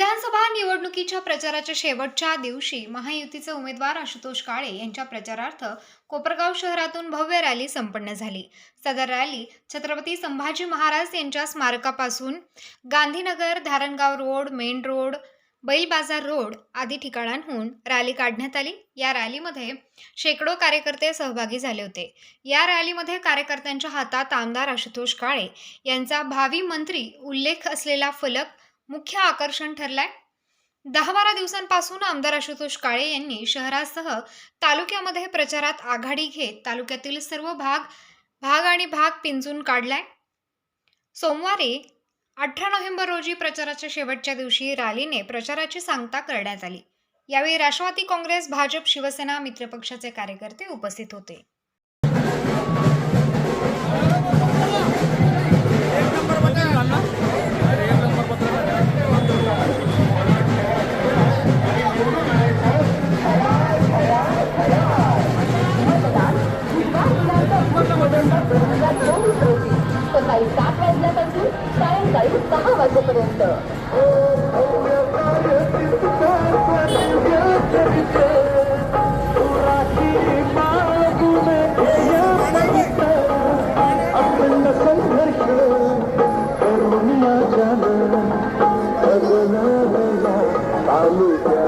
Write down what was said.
विधानसभा निवडणुकीच्या प्रचाराच्या शेवटच्या दिवशी महायुतीचे उमेदवार आशुतोष काळे यांच्या प्रचारार्थ कोपरगाव शहरातून भव्य रॅली संपन्न झाली. सदर रॅली छत्रपती संभाजी महाराज यांच्या स्मारकापासून Gandhinagar Dharangaon road main road Bail Bazar road आदी ठिकाणांहून रॅली काढण्यात आली. या रॅलीमध्ये शेकडो कार्यकर्ते सहभागी झाले होते. या रॅलीमध्ये कार्यकर्त्यांच्या हातात आमदार आशुतोष काळे यांचा भावी मंत्री उल्लेख असलेला फलक मुख्य आकर्षण ठरलाय. दहा बारा दिवसांपासून आमदार आशुतोष काळे यांनी शहरासह तालुक्यामध्ये प्रचारात आघाडी घेत तालुक्यातील सर्व भाग भाग आणि भाग पिंजून काढलाय. सोमवारी अठरा नोव्हेंबर रोजी प्रचाराच्या शेवटच्या दिवशी रॅलीने प्रचाराची सांगता करण्यात आली. यावेळी राष्ट्रवादी काँग्रेस भाजप शिवसेना मित्रपक्षाचे कार्यकर्ते उपस्थित होते. काही सात वाजल्यापासून सायंकाळी सहा वाजेपर्यंत Hallelujah.